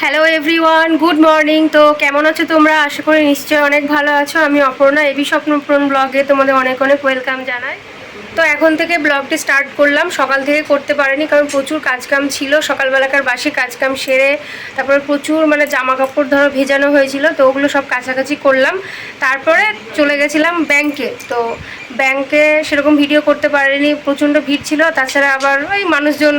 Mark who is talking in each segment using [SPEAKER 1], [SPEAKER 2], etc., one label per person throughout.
[SPEAKER 1] Hello everyone good morning তো কেমন আছো তোমরা? আশা করি নিশ্চয়ই অনেক ভালো আছো। আমি অপর্ণা, এবি স্বপ্নপূরণ ব্লগে তোমাদের অনেক অনেক ওয়েলকাম জানাই। তো এখন থেকে ব্লগটি স্টার্ট করলাম। সকাল থেকে করতে পারিনি, কারণ প্রচুর কাজকাম ছিল। সকালবেলাকার বাসি কাজকাম সেরে তারপরে প্রচুর মানে জামা কাপড় ধরো ভেজানো হয়েছিল, তো ওগুলো সব কাছাকাছি করলাম। তারপরে চলে গেছিলাম ব্যাংকে তো ব্যাংকে সেরকম ভিডিও করতে পারিনি, প্রচণ্ড ভিড় ছিল। তাছাড়া আবার ওই মানুষজন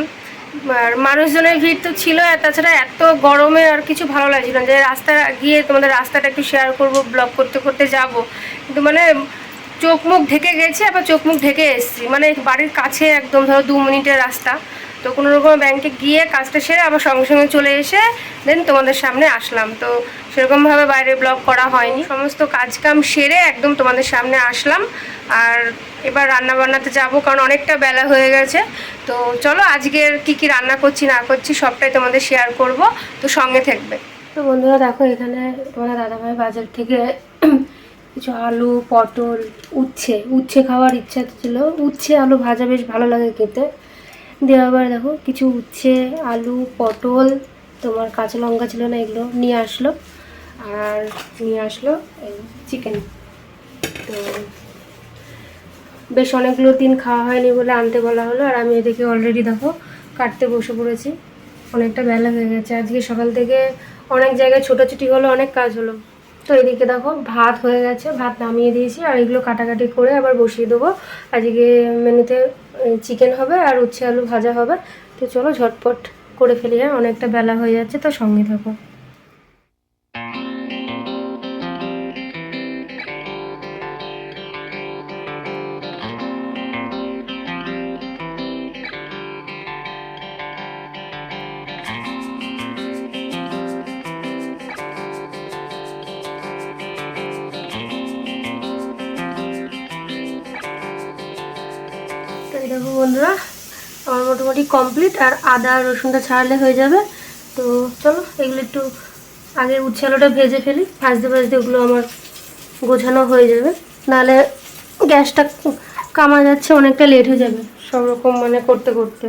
[SPEAKER 1] আর মানুষজনের ভিড় তো ছিল, আর তাছাড়া এত গরমে আর কিছু ভালো লাগছিল যে রাস্তা গিয়ে তোমাদের রাস্তাটা একটু শেয়ার করব ব্লগ করতে করতে যাব। কিন্তু মানে চোখ মুখ ঢেকে গেছে, আবার চোখ মুখ ঢেকে এসছি। মানে বাড়ির কাছে একদম ধরো দু মিনিটের রাস্তা। তো কোনো রকম ব্যাংকে গিয়ে কাজটা সেরে আবার সঙ্গে সঙ্গে চলে এসে দেন তোমাদের সামনে আসলাম। তো সেরকমভাবে বাইরে ব্লগ করা হয়নি। সমস্ত কাজকাম সেরে একদম তোমাদের সামনে আসলাম। আর এবার রান্না বান্নাতে যাব কারণ অনেকটা বেলা হয়ে গেছে। তো চলো আজকের কি কি রান্না করছি, না করছি সবটাই তোমাদের শেয়ার করব। তো সঙ্গে থাকবে। তো বন্ধুরা দেখো এখানে তোমাদের দাদাভাই বাজার থেকে কিছু আলু, পটল, উচ্ছে উচ্ছে খাওয়ার ইচ্ছা ছিল। উচ্ছে, আলু ভাজা বেশ ভালো লাগে খেতে। দিয়ে আবার দেখো, কিছু উচ্ছে, আলু, পটল, তোমার কাঁচা লঙ্কা ছিল না এগুলো নিয়ে আসলো। আর নিয়ে আসলো চিকেন তো বেশ অনেকগুলো দিন খাওয়া হয়নি বলে আনতে বলা হলো, আর আমি এদিকে অলরেডি দেখো কাটতে বসে পড়েছি। অনেকটা বেলা হয়ে গেছে। আজকে সকাল থেকে অনেক জায়গায় ছোটাছুটি হলো, অনেক কাজ হলো। তো এদিকে দেখো, ভাত হয়ে গেছে, ভাত নামিয়ে দিয়েছি, আর এগুলো কাটাকাটি করে আবার বসিয়ে দেবো। আজকে মেনুতে চিকেন হবে আর উচ্ছে আলু ভাজা হবে। তো চলো ঝটপট করে ফেলি হ্যাঁ? অনেকটা বেলা হয়ে যাচ্ছে, তো সঙ্গে থাকো। বন্ধুরা, আমার মোটামুটি কমপ্লিট আর আদা আর রসুনটা ছাড়লে হয়ে যাবে। তো চলো, এগুলো একটু আগে উচ্ছে আলুটা ভেজে ফেলি, ভাজতে ভাজতে ওগুলো আমার গোছানো হয়ে যাবে। নাহলে গ্যাসটা কামা যাচ্ছে, অনেকটা লেট হয়ে যাবে, সব রকম মানে করতে করতে।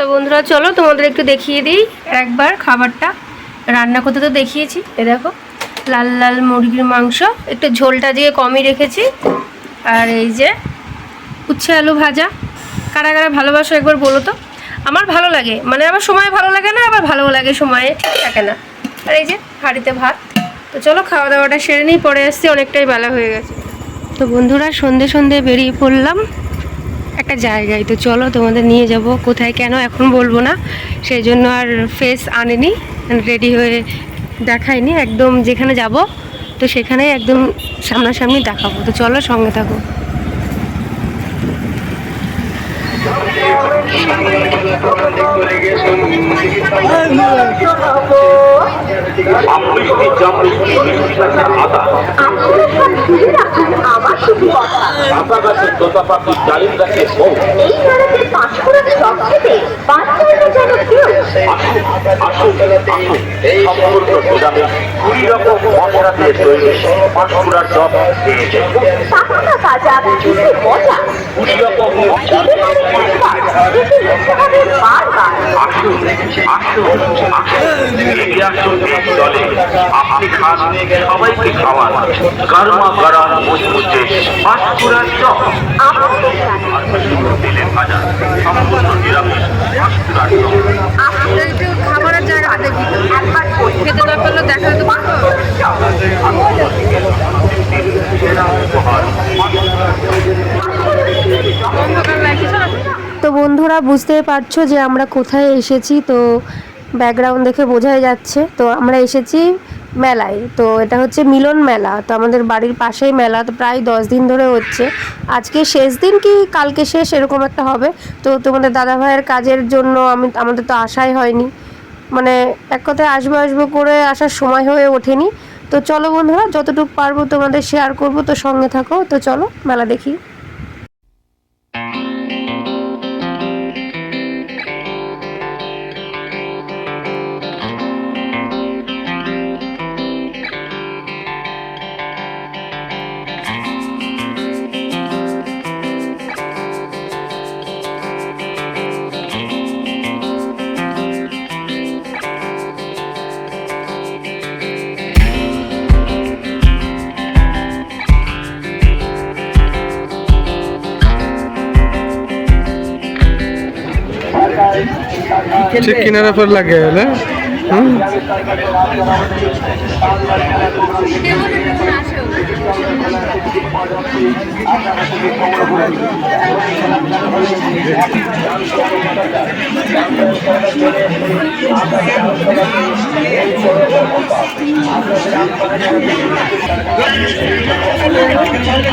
[SPEAKER 1] তো বন্ধুরা, চলো তোমাদের একটু দেখিয়ে দিই। একবার খাবারটা রান্না করতে তো দেখিয়েছি। এ দেখো, লাল লাল মুরগির মাংস। একটু ঝোলটা দিয়ে কমই রেখেছি। আর এই যে উচ্ছে আলু ভাজা। কারা কারা ভালোবাসো একবার বলো তো। আমার ভালো লাগে। মানে আমার সময় ভালো লাগে না, আবার ভালো লাগে, সময়ে থাকে না। আর এই যে হাঁড়িতে ভাত। তো চলো, খাওয়া দাওয়াটা সেরে নিই। পরে আসছি, অনেকটাই বেলা হয়ে গেছে। তো বন্ধুরা, সন্ধে সন্ধে বেরিয়ে পড়লাম। একটা জায়গায় তো চলো তোমাদের নিয়ে যাব কোথায় কেন এখন বলব না সেই জন্য আর ফেস আনেনি রেডি হয়ে দেখাইনি একদম যেখানে যাব তো সেখানে একদম সামনাসামনি দেখাবো তো চলো সঙ্গে থাকো
[SPEAKER 2] আমৃষ্টি আতা গাছের দোতা পাখি ডালিম গাছের বউ
[SPEAKER 3] এই পাড়াতে পাঁশকুড়ার সব থেকে বাচ্চারা
[SPEAKER 2] আসুন আসুন সম্পূর্ণ নিরামিষ কুড়ি রকম মশলা দিয়ে তৈরি পাঁশকুড়ার চপ পেয়েছেন
[SPEAKER 3] টাটকা তাজা চিজের মজা।
[SPEAKER 2] কুড়ি রকম আসুন আসুন আসুন। আসুন এই দলে। আপনি খান সবাইকে খাওয়ান। গরমা গরম মুচমুচে পাঁশকুড়ার চপ। সম্পূর্ণ নিরামিষ চপ।
[SPEAKER 1] খাবারের দেখি তো খেতে না দেখাতে পারব তো বন্ধুরা বুঝতেই পারছ যে আমরা কোথায় এসেছি, তো ব্যাকগ্রাউন্ড দেখে বোঝাই যাচ্ছে। তো আমরা এসেছি মেলায়। তো এটা হচ্ছে মিলন মেলা। তো আমাদের বাড়ির পাশেই মেলা। তো প্রায় দশ দিন ধরে হচ্ছে। আজকে শেষ দিন কি কালকে শেষ এরকম একটা হবে। তো তোমাদের দাদা ভাইয়ের কাজের জন্য আমি আমাদের তো আশাই হয়নি। মানে এক কথায় আসব আসব করে আসার সময় হয়ে ওঠেনি। তো চলো বন্ধুরা, যতটুকু পারব তোমাদের শেয়ার করব, তো সঙ্গে থাকো। তো চলো, মেলা দেখি।
[SPEAKER 4] ঠিক কিনারা পর লাগে হলে হুম?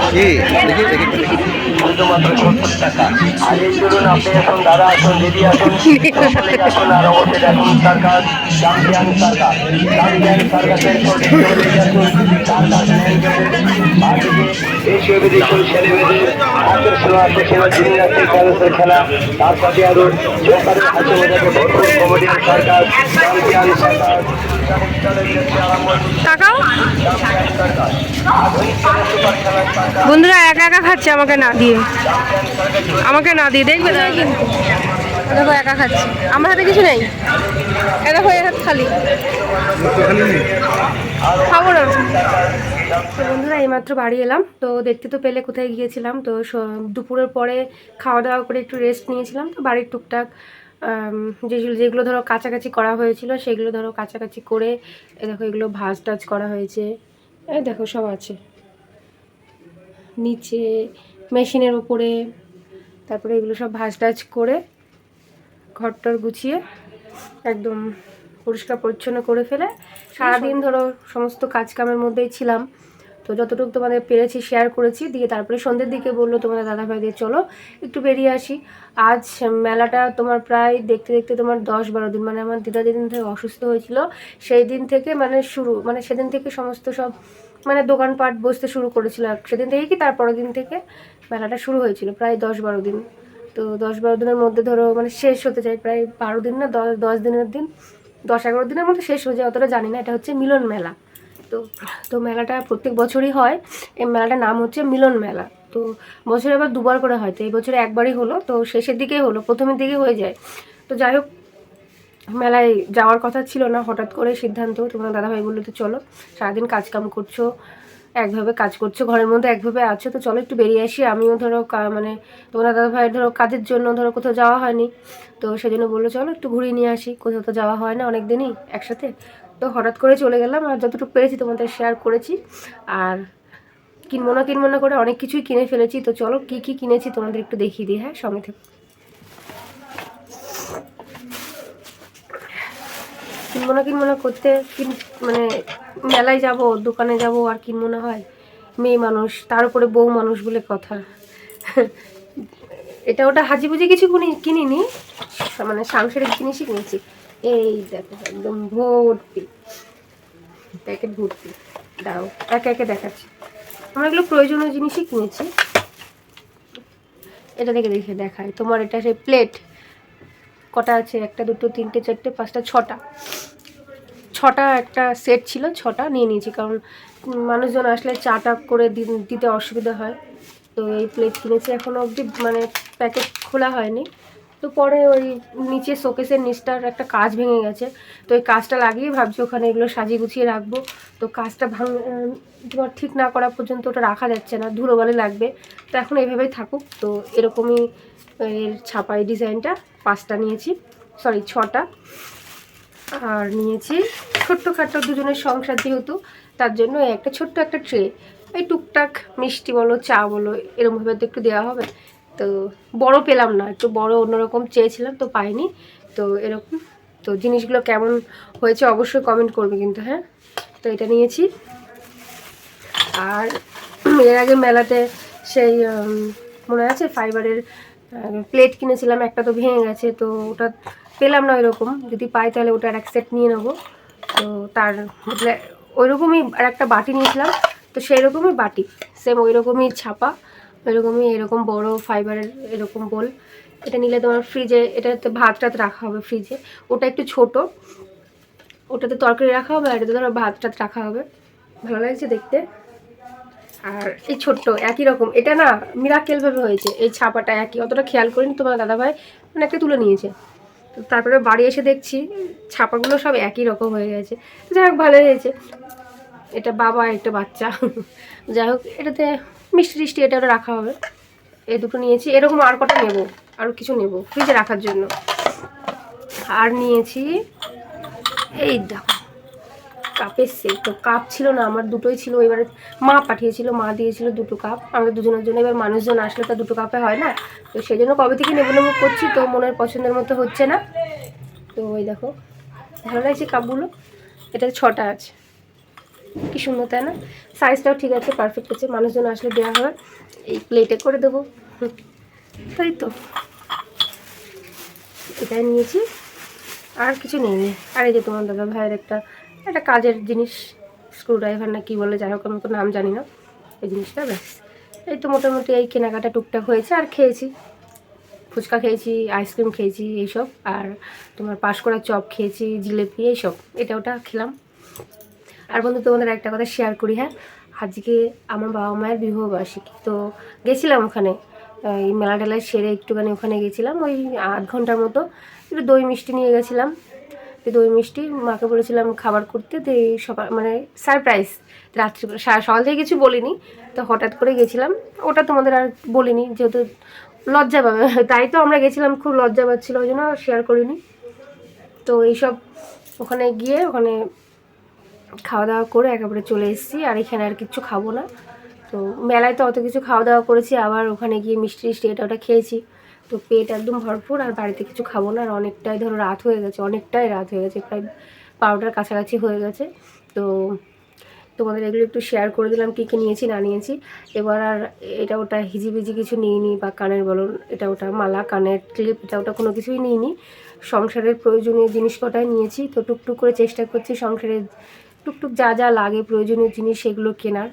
[SPEAKER 4] কি? দেখি দেখি।
[SPEAKER 5] শুধুমাত্র সত্তর টাকা আর এই ধরুন আপনি এখন দাদা আসুন দিদি আসুন আসুন আর অবশ্যই দেখুন সার্কাস বাকিকে দেশীয় বিদেশীয় ছেলে হাতের খেলা তার সাথে আরও জোকারের হাতে মধ্যে ভরপুর কমেডিয়ান সার্কাস চ্যাম্পিয়ন সার্কাস
[SPEAKER 1] বন্ধুরা, একা একা খাচ্ছে আমাকে না দিয়ে। আমাকে না দিয়ে, দেখবে দেখো, একা খাচ্ছে। আমার হাতে কিছু নেই। দেখো এর হাত খালি। খাব না। তো বন্ধুরা, এইমাত্র বাড়ি এলাম। তো দেখতে তো পেলে কোথায় গিয়েছিলাম। তো দুপুরের পরে খাওয়া দাওয়া করে একটু রেস্ট নিয়েছিলাম। তো বাড়ির টুকটাক যেগুলো যেগুলো ধরো কাছাকাছি করা হয়েছিল সেগুলো ধরো কাছাকাছি করে এ দেখো এগুলো ভাজ টাজ করা হয়েছে। এই দেখো সব আছে। নিচে মেশিনের উপরে তারপরে এগুলো সব ভাজ টাজ করে ঘরটর গুছিয়ে একদম পরিষ্কার পরিচ্ছন্ন করে ফেলে। সারাদিন ধরো সমস্ত কাজকামের মধ্যেই ছিলাম। তো যতটুকু তোমাদের পেরেছি শেয়ার করেছি, দিয়ে তারপরে সন্ধ্যের দিকে বলল তোমাদের দাদা ভাই দিয়ে চলো একটু বেরিয়ে আসি। আজ মেলাটা তোমার প্রায় দেখতে দেখতে তোমার দশ বারো দিন মানে আমার দিদা যেদিন থেকে অসুস্থ হয়েছিল, সেই দিন থেকে মানে শুরু মানে সেদিন থেকে সমস্ত সব মানে দোকানপাট বসতে শুরু করেছিল। সেদিন থেকে কি তারপরের দিন থেকে মেলাটা শুরু হয়েছিল, প্রায় দশ বারো দিন। তো দশ বারো দিনের মধ্যে ধরো মানে শেষ হতে চাই, প্রায় বারো দিন না, দশ দশ দিনের দিন, দশ এগারো দিনের মধ্যে শেষ হয়ে যায়, অতটা জানি না, এটা হচ্ছে মিলন মেলা। তো তো মেলাটা প্রত্যেক বছরই হয়। এই মেলাটার নাম হচ্ছে মিলন মেলা। তো বছরে আবার দুবার করে হয়, তো এই বছরে একবারই হলো। তো শেষের দিকেই হলো, প্রথমের দিকে হয়ে যায়। তো যাই হোক, মেলায় যাওয়ার কথা ছিল না, হঠাৎ করে সিদ্ধান্ত। তোমার দাদাভাই বলল, তো চলো, সারাদিন কাজকাম করছ, একভাবে কাজ করছ, ঘরের মধ্যে একভাবে আছো, তো চলো একটু বেরিয়ে আসি। আমিও ধরো মানে তোমার দাদাভাই ধরো কাজের জন্য ধরো কোথাও যাওয়া হয়নি। তো সেজন্য বলল, চলো একটু ঘুরিয়ে নিয়ে আসি, কোথাও তো যাওয়া হয় না অনেক দিনই একসাথে। তো হঠাৎ করে চলে গেলাম আর যতটুকু পেরেছি তোমাদের শেয়ার করেছি। আর কিনবো না কিনবো না করে অনেক কিছুই কিনে ফেলেছি। তো চলো কী কী কিনেছি তোমাদের একটু দেখিয়ে দিই হ্যাঁ সঙ্গে থেকে। কিনবো না কিনবো না করতে কিন মানে মেলায় যাব, দোকানে যাব, আর কিনবো না হয় মেয়ে মানুষ, তার উপরে বউ মানুষ বলে কথা। এটা ওটা হাজিবুজি কিছু কিনি, কিনিনি মানে সাংসারিক জিনিসই কিনেছি। এই দেখো, একদম ভর্তি। প্যাকেট ভর্তি। দাও, একে একে দেখাচ্ছি। আমরা এগুলো প্রয়োজনীয় জিনিসই কিনেছি। এটা থেকে দেখে দেখায় তোমার এটা সেই প্লেট কটা আছে? একটা, দুটো, তিনটে, চারটে, পাঁচটা, ছটা। ছটা একটা সেট ছিল, ছটা নিয়ে নিয়েছি। কারণ মানুষজন আসলে চাটা করে দিতে অসুবিধা হয়। তো এই প্লেট কিনেছি। এখনও অবধি মানে প্যাকেট খোলা হয়নি। তো পরে ওই নিচে শোকেসের নিচটার একটা কাজ ভেঙে গেছে। তো ওই কাজটা লাগিয়ে ভাবছি ওখানে এগুলো সাজিয়ে গুছিয়ে রাখব। তো কাজটা ভাঙ তোমার ঠিক না করা পর্যন্ত ওটা রাখা যাচ্ছে না, ধুলোবালি লাগবে। তো এখন এইভাবেই থাকুক। তো এরকমই এর ছাপাই ডিজাইনটা, পাঁচটা নিয়েছি সরি ছটা। আর নিয়েছি ছোট্টখাটো দুজনের সংসার যেহেতু, তার জন্য একটা ছোট্ট একটা ট্রে। এই টুকটাক মিষ্টি বলো, চা বলো এরকমভাবে তো একটু দেওয়া হবে। তো বড় পেলাম না, একটু বড় অন্যরকম চেয়েছিলাম, তো পাইনি। তো এরকম, তো জিনিসগুলো কেমন হয়েছে অবশ্যই কমেন্ট করবে কিন্তু হ্যাঁ? তো এটা নিয়েছি। আর এর আগে মেলাতে সেই মনে আছে, ফাইবারের প্লেট কিনেছিলাম, একটা তো ভেঙে গেছে, তো ওটা পেলাম না ওইরকম। যদি পাই তাহলে ওটার এক সেট নিয়ে নেব। তো তার ওইরকমই আর একটা বাটি নিয়েছিলাম, তো সেই রকমই বাটি সেম ওই রকমই ছাপা। ওইরকমই, এরকম বড় ফাইবারের এরকম বোল এটা নিলে তোমার ফ্রিজে এটাতে ভাত টাত রাখা হবে ফ্রিজে ওটা একটু ছোট। ওটাতে তরকারি রাখা হবে, আর এটাতে ধরো ভাত টাত রাখা হবে। ভালো লাগছে দেখতে। আর এই ছোট্ট, একই রকম। এটা না মিরাকেল ভাবে হয়েছে, এই ছাপাটা একই। অতটা খেয়াল করিনি তোমার দাদাভাই মানে একটা তুলে নিয়েছে। তারপরে বাড়ি এসে দেখছি, ছাপাগুলো সব একই রকম হয়ে গেছে। যাই হোক ভালো হয়েছে। এটা বাবা, একটা বাচ্চা। যাই হোক, এটাতে মিষ্টি টিষ্টি এটা ওটা রাখা হবে। এই দুটো নিয়েছি। এরকম আর কটা নেব আরও কিছু নেব ফ্রিজে রাখার জন্য। আর নিয়েছি, এই দেখো, কাপের সেট তো কাপ ছিল না, আমার দুটোই ছিল। এবারে মা পাঠিয়েছিল, মা দিয়েছিল দুটো কাপ। আমাদের দুজনের জন্য এবার মানুষজন আসলে তো দুটো কাপে হয় না। তো সেই জন্য কবে থেকে নেব নেব করছি, তো মনের পছন্দের মতো হচ্ছে না। তো ওই দেখো, ভালো লাগছে কাপগুলো। এটা ছটা আছে। কি সুন্দর, তাই না? সাইজটাও ঠিক আছে পারফেক্ট আছে। মানুষজন আসলে দেওয়া হবে এই প্লেটে করে দেবো। তাই তো। এটাই নিয়েছি। আর কিছু নেই। আর এই যে তোমার দাদা ভাইয়ের একটা একটা কাজের জিনিস স্ক্রুড্রাইভার না কি বলে, যাই হোক, আমি তো নাম জানি না। এই জিনিসটা, ব্যাস। এই তো মোটামুটি এই কেনাকাটা টুকটাক হয়েছে। আর খেয়েছি। ফুচকা খেয়েছি আইসক্রিম খেয়েছি, এইসব। আর তোমার পাশ করা চপ খেয়েছি, জিলেপি, এইসব। এটা ওটা খেলাম। আর বন্ধু, তোমাদের একটা কথা শেয়ার করি হ্যাঁ? আজকে আমার বাবা মায়ের বিবাহবার্ষিকী, তো গেছিলাম ওখানে। এই মেলা টেলায় সেরে একটুখানি ওখানে গেছিলাম, ওই আধ ঘণ্টার মতো। একটু দই মিষ্টি নিয়ে গেছিলাম। দই মিষ্টি, মাকে বলেছিলাম খাবার করতে, তো সকাল মানে সারপ্রাইজ রাত্রি সকাল থেকে কিছু বলিনি। তো হঠাৎ করে গেছিলাম, ওটা তোমাদের আর বলিনি, যেহেতু লজ্জা পাবে, তাই তো আমরা গেছিলাম, খুব লজ্জা পাচ্ছিল, ওই জন্য শেয়ার করিনি। তো এইসব ওখানে গিয়ে, ওখানে খাওয়া দাওয়া করে একেবারে চলে এসেছি, আর এখানে আর কিচ্ছু খাব না। তো মেলায় তো অত কিছু খাওয়া দাওয়া করেছি, আবার ওখানে গিয়ে মিষ্টি টিষ্টি এটা ওটা খেয়েছি। তো পেট একদম ভরপুর, আর বাড়িতে কিছু খাব না, আর অনেকটাই ধরো রাত হয়ে গেছে, অনেকটাই রাত হয়ে গেছে, প্রায় বারোটার কাছাকাছি হয়ে গেছে। তো তোমাদের এগুলো একটু শেয়ার করে দিলাম, কী কী নিয়েছি, না নিয়েছি। এবার আর এটা ওটা হিজিবিজি কিছু নিইনি, বা কানের বলুন, এটা ওটা মালা, কানের ক্লিপ এটা ওটা কোনো কিছুই নিইনি। সংসারের প্রয়োজনীয় জিনিস কটাই নিয়েছি, তো টুকটুক করে চেষ্টা করছি সংসারের টুকটুক যা যা লাগে প্রয়োজনীয় জিনিস সেগুলো কেনার।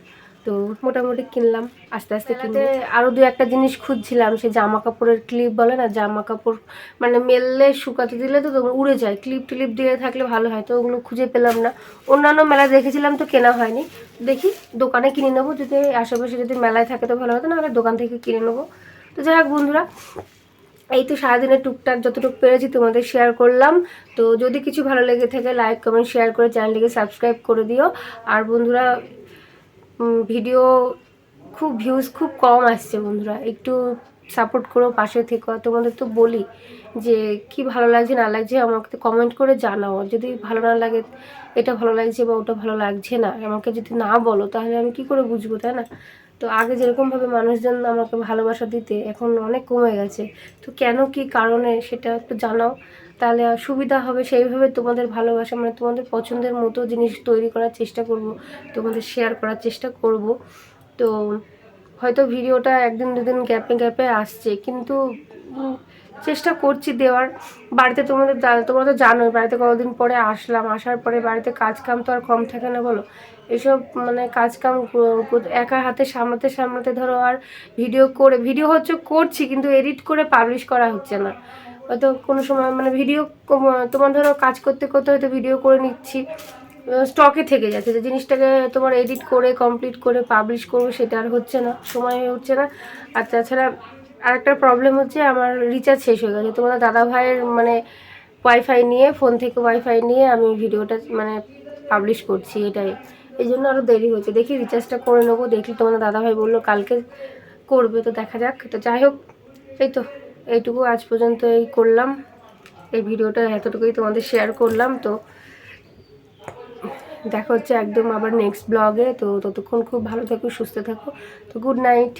[SPEAKER 1] তো মোটামুটি কিনলাম আস্তে আস্তে কিনতে আরও দু একটা জিনিস খুঁজছিলাম সে জামা কাপড়ের ক্লিপ বলে না জামা কাপড় মানে মেললে শুকাতে দিলে তো উড়ে যায়। ক্লিপ টিলিপ দিয়ে থাকলে ভালো হয় তো ওগুলো খুঁজে পেলাম না। অন্যান্য মেলা দেখেছিলাম তো কেনা হয়নি। দেখি দোকানে কিনে নেব যদি আশেপাশে যদি মেলায় থাকে তো ভালো হতো নাহলে দোকান থেকে কিনে নেব। তো যাই হোক বন্ধুরা এই তো সারাদিনের টুকটাক যতটুকু পেরেছি তোমাদের শেয়ার করলাম। তো যদি কিছু ভালো লেগে থাকে লাইক কমেন্ট শেয়ার করে চ্যানেলটিকে সাবস্ক্রাইব করে দিও। আর বন্ধুরা ভিডিও খুব ভিউজ খুব কম আসছে বন্ধুরা। একটু সাপোর্ট করো, পাশে থেকো। তোমাদের তো বলি যে, কি ভালো লাগছে, না লাগছে, আমাকে কমেন্ট করে জানাও। যদি ভালো না লাগে, এটা ভালো লাগছে বা ওটা ভালো লাগছে না, আমাকে যদি না বলো, তাহলে আমি কি করে বুঝব, তাই না? তো আগে যেরকমভাবে মানুষজন আমাকে ভালোবাসা দিতে এখন অনেক কমে গেছে। তো কেন কি কারণে সেটা একটু জানাও। তাহলে সুবিধা হবে সেইভাবে তোমাদের ভালোবাসা মানে তোমাদের পছন্দের মতো জিনিস তৈরি করার চেষ্টা করব, তোমাদের শেয়ার করার চেষ্টা করব। তো হয়তো ভিডিওটা একদিন দুদিন গ্যাপে গ্যাপে আসছে, কিন্তু চেষ্টা করছি দেওয়ার। বাড়িতে তোমাদের তোমরা তো জানোই, বাড়িতে কতদিন পরে আসলাম, আসার পরে বাড়িতে কাজ কাম তো আর কম থাকে না বলো। এসব মানে কাজ কাম একা হাতে সামলাতে সামলাতে ধরো আর ভিডিও করে ভিডিও হচ্ছে করছি কিন্তু এডিট করে পাবলিশ করা হচ্ছে না। হয়তো কোনো সময় মানে ভিডিও তোমার ধরো কাজ করতে করতে হয়তো ভিডিও করে নিচ্ছি। স্টকে থেকে যাচ্ছে, যে জিনিসটাকে তোমার এডিট করে কমপ্লিট করে পাবলিশ করব সেটা আর হচ্ছে না সময় উঠছে না। আর তাছাড়া আরেকটা প্রবলেম হচ্ছে আমার রিচার্জ শেষ হয়ে গেছে। তোমাদের দাদা ভাইয়ের মানে ওয়াইফাই নিয়ে ফোন থেকে ওয়াইফাই নিয়ে আমি ভিডিওটা মানে পাবলিশ করছি এটাই। এই জন্য আরও দেরি হচ্ছে। দেখি রিচার্জটা করে নেব। দেখি তোমাদের দাদাভাই বলল কালকে করবে, তো দেখা যাক। তো যাই হোক, এই তো এইটুকু আজ পর্যন্ত এই করলাম। এই ভিডিওটা এতটুকুই তোমাদের শেয়ার করলাম। তো দেখা হচ্ছে একদম আবার নেক্সট ব্লগে তো ততক্ষণ খুব ভালো থাকো, সুস্থ থাকো। তো গুড নাইট